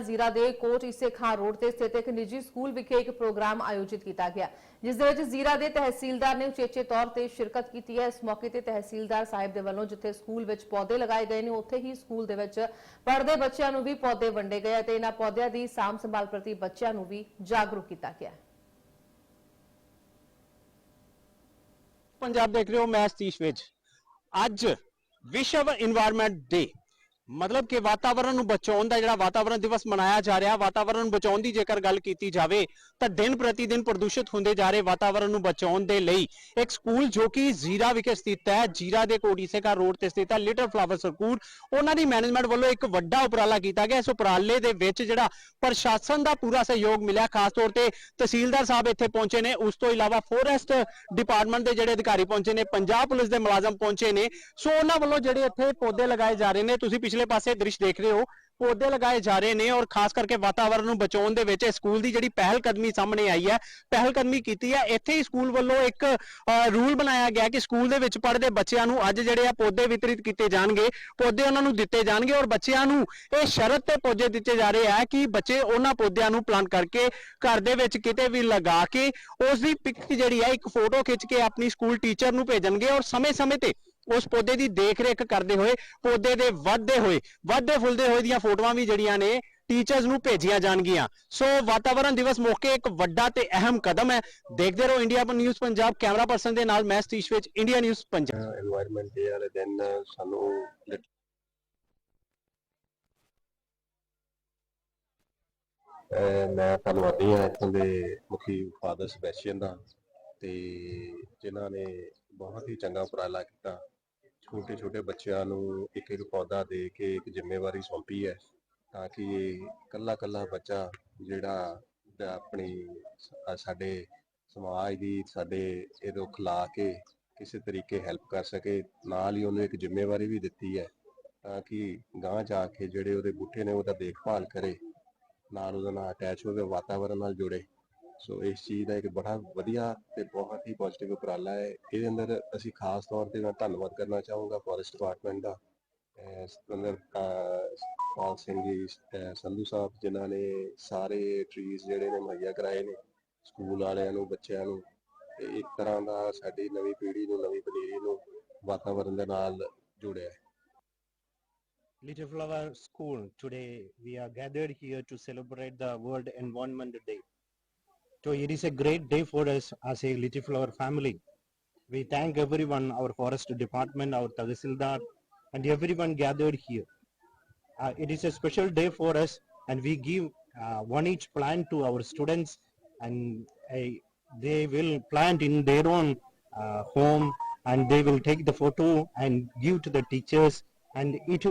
ਜ਼ੀਰਾ ਦੇ ਕੋਟ ਇਸੇ ਖਾਂ ਰੋਡ ਤੇ ਸਥਿਤ ਇੱਕ ਨਿੱਜੀ ਸਕੂਲ ਵਿਖੇ ਇੱਕ ਪ੍ਰੋਗਰਾਮ ਆਯੋਜਿਤ ਕੀਤਾ ਗਿਆ, ਜਿਸ ਦੇ ਵਿੱਚ ਜ਼ੀਰਾ ਦੇ ਤਹਿਸੀਲਦਾਰ ਨੇ ਉਚੇਚੇ ਤੌਰ ਤੇ ਸ਼ਿਰਕਤ ਕੀਤੀ ਹੈ। ਇਸ ਮੌਕੇ ਤੇ ਤਹਿਸੀਲਦਾਰ ਸਾਹਿਬ ਦੇ ਵੱਲੋਂ ਜਿੱਥੇ ਸਕੂਲ ਵਿੱਚ ਪੌਦੇ ਲਗਾਏ ਗਏ ਨੇ, ਉੱਥੇ ਹੀ ਸਕੂਲ ਦੇ ਵਿੱਚ ਪੜ੍ਹਦੇ ਬੱਚਿਆਂ ਨੂੰ ਵੀ ਪੌਦੇ ਵੰਡੇ ਗਏ ਤੇ ਇਹਨਾਂ ਪੌਦਿਆਂ ਦੀ ਸਾਂਭ ਸੰਭਾਲ ਪ੍ਰਤੀ ਬੱਚਿਆਂ ਨੂੰ ਵੀ ਜਾਗਰੂਕ ਕੀਤਾ ਗਿਆ। ਪੰਜਾਬ ਦੇਖ ਰਹੇ ਹੋ, ਮੈਂ ਸਤੀਸ਼ ਵਿੱਚ ਅੱਜ ਵਿਸ਼ਵ এনवायरमेंट ਡੇ ਮਤਲਬ ਕਿ ਵਾਤਾਵਰਣ ਨੂੰ ਬਚਾਉਣ ਦਾ ਜਿਹੜਾ ਵਾਤਾਵਰਣ ਦਿਵਸ ਮਨਾਇਆ ਜਾ ਰਿਹਾ ਵਾਤਾਵਰਣ ਨੂੰ ਬਚਾਉਣ ਦੀ ਜੇਕਰ ਗੱਲ ਕੀਤੀ ਜਾਵੇ, ਤਾਂ ਦਿਨ ਪ੍ਰਤੀ ਦਿਨ ਪ੍ਰਦੂਸ਼ਿਤ ਹੁੰਦੇ ਜਾ ਰਹੇ ਵਾਤਾਵਰਣ ਨੂੰ ਬਚਾਉਣ ਦੇ ਲਈ ਇੱਕ ਸਕੂਲ ਜੋ ਕਿ ਜ਼ੀਰਾ ਵਿਖੇ ਸਥਿਤ ਹੈ, ਜੀਰਾ ਦੇ ਕੋਡੀਸੇਕਾ ਰੋਡ ਤੇ ਸਥਿਤ ਹੈ ਲਿਟਲ ਫਲਾਵਰ ਸਕੂਲ ਉਹਨਾਂ ਦੀ ਮੈਨੇਜਮੈਂਟ ਵੱਲੋਂ ਇੱਕ ਵੱਡਾ ਉਪਰਾਲਾ ਕੀਤਾ ਗਿਆ। ਇਸ ਉਪਰਾਲੇ ਦੇ ਵਿੱਚ ਜਿਹੜਾ ਪ੍ਰਸ਼ਾਸਨ ਦਾ ਪੂਰਾ ਸਹਿਯੋਗ ਮਿਲਿਆ, ਖਾਸ ਤੌਰ ਤੇ ਤਹਿਸੀਲਦਾਰ ਸਾਹਿਬ ਇੱਥੇ ਪਹੁੰਚੇ ਨੇ। ਉਸ ਤੋਂ ਇਲਾਵਾ ਫੋਰੈਸਟ ਡਿਪਾਰਟਮੈਂਟ ਦੇ ਜਿਹੜੇ ਅਧਿਕਾਰੀ ਪਹੁੰਚੇ ਨੇ, ਪੰਜਾਬ ਪੁਲਿਸ ਦੇ ਮੁਲਾਜ਼ਮ ਪਹੁੰਚੇ ਨੇ। ਸੋ ਉਹਨਾਂ ਵੱਲੋਂ ਜਿਹੜੇ ਇੱਥੇ ਪੌਦੇ ਲਗਾਏ ਜਾ ਰਹੇ ਨੇ, ਤੁਸੀਂ ਪਿਛਲੇ ਪਾਸੇ ਦ੍ਰਿਸ਼ ਦੇਖ ਰਹੇ ਹੋ, ਪੌਦੇ ਲਗਾਏ ਜਾ ਰਹੇ ਨੇ ਔਰ ਖਾਸ ਕਰਕੇ ਵਾਤਾਵਰਣ ਨੂੰ ਬਚਾਉਣ ਦੇ ਵਿੱਚ ਸਕੂਲ ਦੀ ਜਿਹੜੀ ਪਹਿਲ ਕਦਮੀ ਸਾਹਮਣੇ ਆਈ ਹੈ ਪਹਿਲ ਕਦਮੀ ਕੀਤੀ ਹੈ। ਇੱਥੇ ਹੀ ਸਕੂਲ ਵੱਲੋਂ ਇੱਕ ਰੂਲ ਬਣਾਇਆ ਗਿਆ ਕਿ ਸਕੂਲ ਦੇ ਵਿੱਚ ਪੜ੍ਹਦੇ ਬੱਚਿਆਂ ਨੂੰ ਅੱਜ ਜਿਹੜੇ ਆ ਪੌਦੇ ਵਿਤਰਿਤ ਕੀਤੇ ਜਾਣਗੇ, ਪੌਦੇ ਉਹਨਾਂ ਨੂੰ ਦਿੱਤੇ ਜਾਣਗੇ ਔਰ ਬੱਚਿਆਂ ਨੂੰ ਇਹ ਸ਼ਰਤ ਤੇ ਪੌਦੇ ਦਿੱਤੇ ਜਾ ਰਹੇ ਆ ਕਿ ਬੱਚੇ ਉਹਨਾਂ ਪੌਦਿਆਂ ਨੂੰ ਪਲਾਂਟ ਕਰਕੇ ਘਰ ਦੇ ਵਿੱਚ ਕਿਤੇ ਵੀ ਲਗਾ ਕੇ ਉਸ ਦੀ ਪਿਕ ਜਿਹੜੀ ਹੈ ਇੱਕ ਫੋਟੋ ਖਿੱਚ ਕੇ ਆਪਣੀ ਸਕੂਲ ਟੀਚਰ ਨੂੰ ਭੇਜਣਗੇ ਔਰ ਸਮੇਂ-ਸਮੇਂ ਤੇ ਉਸ ਪੌਦੇ ਦੀ ਦੇਖ-ਰੇਖ ਕਰਦੇ ਹੋਏ, ਪੌਦੇ ਦੇ ਵੱਧਦੇ ਹੋਏ, ਵੱਧਦੇ ਫੁੱਲਦੇ ਹੋਏ ਦੀਆਂ ਫੋਟੋਆਂ ਵੀ ਜਿਹੜੀਆਂ ਨੇ ਟੀਚਰਸ ਨੂੰ ਭੇਜੀਆਂ ਜਾਣਗੀਆਂ। ਸੋ ਵਾਤਾਵਰਣ ਦਿਵਸ ਮੌਕੇ ਇੱਕ ਵੱਡਾ ਤੇ ਅਹਿਮ ਕਦਮ ਹੈ। ਦੇਖਦੇ ਰਹੋ India news Punjab, camera person ਦੇ ਨਾਲ ਮੈਂ ਸਤੀਸ਼ ਵਿੱਚ, ਇੰਡੀਆ ਨਿਊਜ਼ ਪੰਜਾਬ। ਤੇ ਜਿਨ੍ਹਾਂ ਨੇ ਬਹੁਤ ਹੀ ਚੰਗਾ ਉਪਰਾਲਾ ਕੀਤਾ। ਛੋਟੇ ਛੋਟੇ ਬੱਚਿਆਂ ਨੂੰ ਇੱਕ ਇੱਕ ਪੌਦਾ ਦੇ ਕੇ ਇੱਕ ਜ਼ਿੰਮੇਵਾਰੀ ਸੌਂਪੀ ਹੈ ਤਾਂ ਕਿ ਕੱਲਾ ਕੱਲਾ ਬੱਚਾ ਜਿਹੜਾ ਦ- ਆਪਣੀ ਸ- ਸਾਡੇ ਸਮਾਜ ਦੀ, ਸਾਡੇ ਇਹ ਰੁੱਖ ਲਾ ਕੇ ਕਿਸੇ ਤਰੀਕੇ ਹੈਲਪ ਕਰ ਸਕੇ, ਨਾਲ ਹੀ ਉਹਨੂੰ ਇੱਕ ਜ਼ਿੰਮੇਵਾਰੀ ਵੀ ਦਿੱਤੀ ਹੈ ਤਾਂ ਕਿ ਗਾਂਹ ਜਾ ਕੇ ਜਿਹੜੇ ਉਹਦੇ ਬੂਟੇ ਨੇ ਉਹਦਾ ਦੇਖਭਾਲ ਕਰੇ, ਨਾਲ ਉਹਦੇ ਨਾਲ ਅਟੈਚ ਹੋਵੇ ਵਾਤਾਵਰਣ ਨਾਲ ਜੁੜੇ। ਸੋ ਇਸ ਚੀਜ਼ ਦਾ ਇੱਕ ਬੜਾ ਵਧੀਆ ਤੇ ਬਹੁਤ ਹੀ ਪੋਜ਼ਿਟਿਵ ਉਪਰਾਲਾ ਹੈ ਇਹਦੇ ਅੰਦਰ ਅਸੀਂ ਖਾਸ ਤੌਰ ਤੇ ਮੈਂ ਧੰਨਵਾਦ ਕਰਨਾ ਚਾਹੂੰਗਾ ਫੋਰੈਸਟ ਡਿਪਾਰਟਮੈਂਟ ਦਾ ਸਤਿੰਦਰ ਪਾਲ ਸਿੰਘ ਜੀ ਸੰਧੂ ਸਾਹਿਬ, ਜਿਨ੍ਹਾਂ ਨੇ ਸਾਰੇ ਟਰੀਜ਼ ਜਿਹੜੇ ਨੇ ਮੁਹੱਈਆ ਕਰਾਏ ਨੇ, ਸਕੂਲ ਵਾਲਿਆਂ ਨੂੰ, ਬੱਚਿਆਂ ਨੂੰ, ਤੇ ਇੱਕ ਤਰ੍ਹਾਂ ਦਾ ਸਾਡੀ ਨਵੀਂ ਪੀੜ੍ਹੀ ਨੂੰ, ਨਵੀਂ ਪਨੀਰੀ ਨੂੰ ਵਾਤਾਵਰਣ ਦੇ ਨਾਲ ਜੋੜਿਆ ਹੈ Little Flower School. Today we are gathered here to celebrate the World Environment Day. So it is a great day for us as a Little Flower family. We thank everyone, our forest department, our Tahsildar, and everyone gathered here. Uh, it is a special day for us and we give uh, one each plant to our students and uh, they will plant in their own uh, home and they will take the photo and give to the teachers and it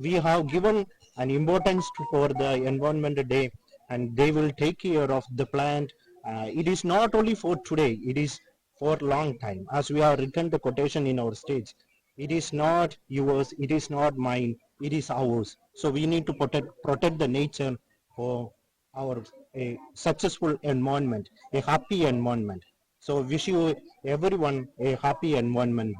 we have given an importance for the environment day and they will take care of the plant. Uh, it is not only for today it is for long time. As we have written the quotation in our stage it is not yours it is not mine it is ours. So we need to protect protect the nature for our a successful environment a happy environment. So wish you everyone a happy environment